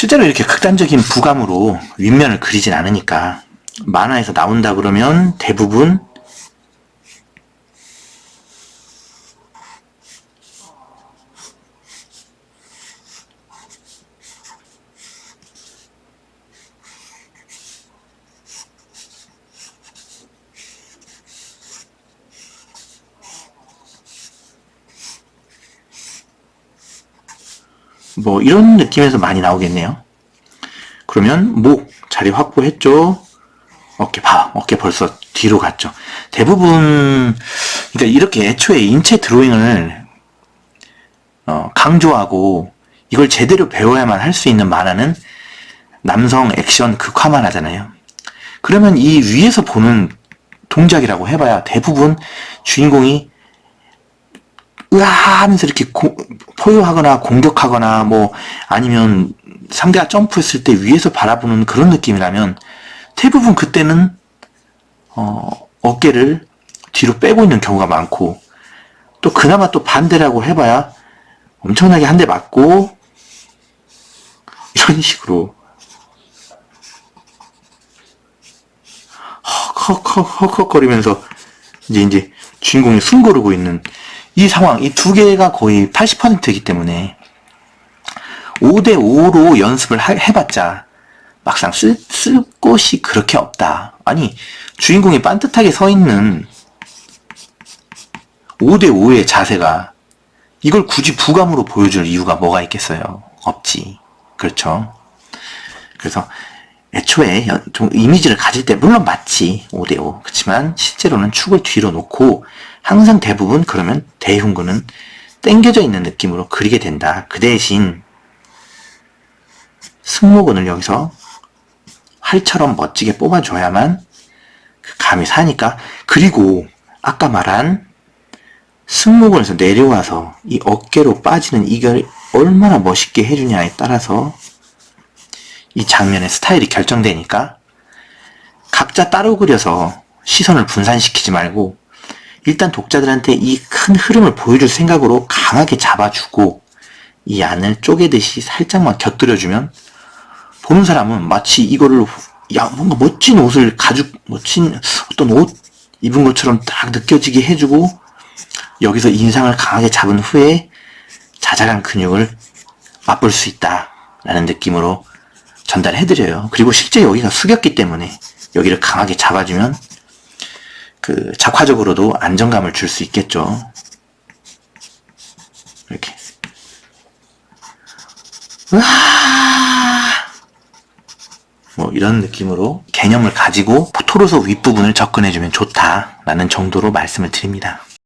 실제로 이렇게 극단적인 부감으로 윗면을 그리진 않으니까 만화에서 나온다 그러면 대부분 뭐 이런 느낌에서 많이 나오겠네요. 그러면 목 자리 확보했죠. 어깨 봐. 어깨 벌써 뒤로 갔죠. 대부분 그러니까 이렇게 애초에 인체 드로잉을 어, 강조하고 이걸 제대로 배워야만 할 수 있는 만화는 남성 액션 극화만 하잖아요. 그러면 이 위에서 보는 동작이라고 해봐야 대부분 주인공이 으아 하면서 이렇게 고- 포효하거나 공격하거나 뭐 아니면 상대가 점프했을 때 위에서 바라보는 그런 느낌이라면 대부분 그때는 어, 어깨를 뒤로 빼고 있는 경우가 많고 또 그나마 또 반대라고 해봐야 엄청나게 한 대 맞고 이런 식으로 헉헉헉헉거리면서 이제 이제 주인공이 숨 고르고 있는 이 상황, 이 두 개가 거의 80%이기 때문에 5대 5로 연습을 하- 해봤자 막상 쓸, 쓸 곳이 그렇게 없다. 아니, 주인공이 반듯하게 서 있는 5대 5의 자세가 이걸 굳이 부감으로 보여줄 이유가 뭐가 있겠어요? 없지. 그렇죠. 그래서 애초에 연- 좀 이미지를 가질 때 물론 맞지 5대5 그렇지만 실제로는 축을 뒤로 놓고 항상 대부분 그러면 대흉근은 당겨져 있는 느낌으로 그리게 된다. 그 대신 승모근을 여기서 활처럼 멋지게 뽑아줘야만 그 감이 사니까. 그리고 아까 말한 승모근에서 내려와서 이 어깨로 빠지는 이걸 얼마나 멋있게 해주냐에 따라서 이 장면의 스타일이 결정되니까 각자 따로 그려서 시선을 분산시키지 말고 일단 독자들한테 이 큰 흐름을 보여줄 생각으로 강하게 잡아주고 이 안을 쪼개듯이 살짝만 곁들여주면 보는 사람은 마치 이거를 야 뭔가 멋진 옷을 가죽 멋진 어떤 옷 입은 것처럼 딱 느껴지게 해주고 여기서 인상을 강하게 잡은 후에 자잘한 근육을 맛볼 수 있다라는 느낌으로 전달해드려요. 그리고 실제 여기가 숙였기 때문에 여기를 강하게 잡아주면 그 작화적으로도 안정감을 줄 수 있겠죠. 이렇게. 으아! 뭐 이런 느낌으로 개념을 가지고 토로서 윗부분을 접근해주면 좋다라는 정도로 말씀을 드립니다.